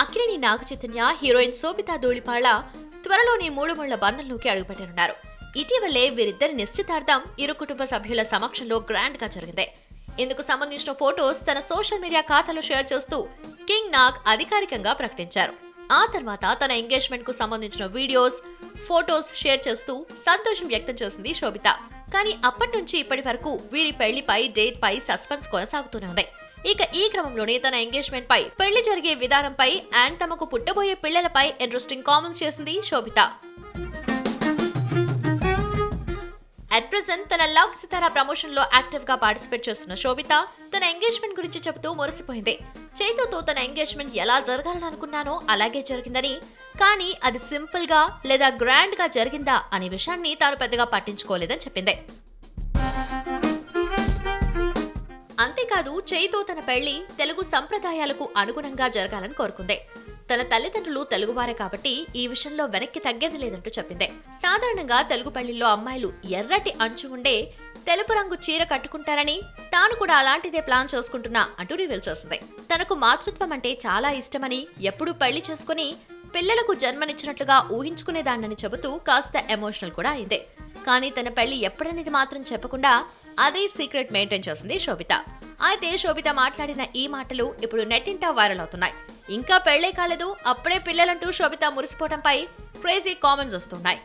Akkineni Naga Chaitanya heroine Sobhita Dhulipala త్వరలోనే మూడు ముళ్ళ బంధంలోకి అడుగుపెట్టనున్నారు. ఇటీవలే వీరిద్దరి నిశ్చితార్థం ఇరు కుటుంబ సభ్యుల సమక్షంలో గ్రాండ్గా జరిగింది. ఇందుకు సంబంధించిన ఫోటోస్ తన సోషల్ మీడియా ఖాతాలో షేర్ చేస్తూ కింగ్ నాగ్ అధికారికంగా ప్రకటించారు. ఆ తర్వాత తన ఎంగేజ్మెంట్కు సంబంధించిన వీడియోస్ ఫొటోస్ షేర్ చేస్తూ సంతోషం వ్యక్తం చేసింది శోభిత. కానీ అప్పటి నుంచి ఇప్పటి వరకు వీరి పెళ్ళిపై డేట్ పై సస్పెన్స్ కొనసాగుతూనే ఉంది. ఇక ఈ క్రమంలోనే తన ఎంగేజ్మెంట్ పై పెళ్ళి జరిగే విధానంపై అండ్ తమకు పుట్టబోయే పిల్లలపై ఇంట్రెస్టింగ్ కామెంట్స్ చేసింది శోభిత. ప్రజెంట్ తన లవ్ సితార ప్రమోషన్లో యాక్టివ్గా పార్టిసిపేట్ చేస్తున్న శోభిత తన ఎంగేజ్మెంట్ గురించి చెబుతూ మురిసిపోయింది. చైతూతో తన ఎంగేజ్మెంట్ ఎలా జరగాలని అనుకున్నానో అలాగే జరిగిందని కానీ అది సింపుల్గా లేదా గ్రాండ్గా జరిగిందా అనే విషయాన్ని తాను పెద్దగా పట్టించుకోలేదని చెప్పింది. అంతేకాదు చేయితో తన పెళ్ళి తెలుగు సంప్రదాయాలకు అనుగుణంగా జరగాలని కోరుకుంది. తన తల్లిదండ్రులు తెలుగువారే కాబట్టి ఈ విషయంలో వెనక్కి తగ్గేది లేదంటూ చెప్పింది. సాధారణంగా తెలుగు పల్లిలో అమ్మాయిలు ఎర్రటి అంచు ఉండే తెలుపు రంగు చీర కట్టుకుంటారని తాను కూడా అలాంటిదే ప్లాన్ చేసుకుంటున్నా అంటూ రివీల్ చేసింది. తనకు మాతృత్వం అంటే చాలా ఇష్టమని ఎప్పుడూ పెళ్ళి చేసుకుని పిల్లలకు జన్మనిచ్చినట్లుగా ఊహించుకునేదాన్నని చెబుతూ కాస్త ఎమోషనల్ కూడా అయింది. కానీ తన పెళ్ళి ఎప్పుడనేది మాత్రం చెప్పకుండా అదే సీక్రెట్ మెయింటైన్ చేసింది శోభిత. అయితే శోభిత మాట్లాడిన ఈ మాటలు ఇప్పుడు నెట్టింట వైరల్ అవుతున్నాయి. ఇంకా పెళ్ళే కాలేదు అప్పుడే పిల్లలంటూ శోభిత మురిసిపోవడంపై క్రేజీ కామెంట్స్ వస్తున్నాయి.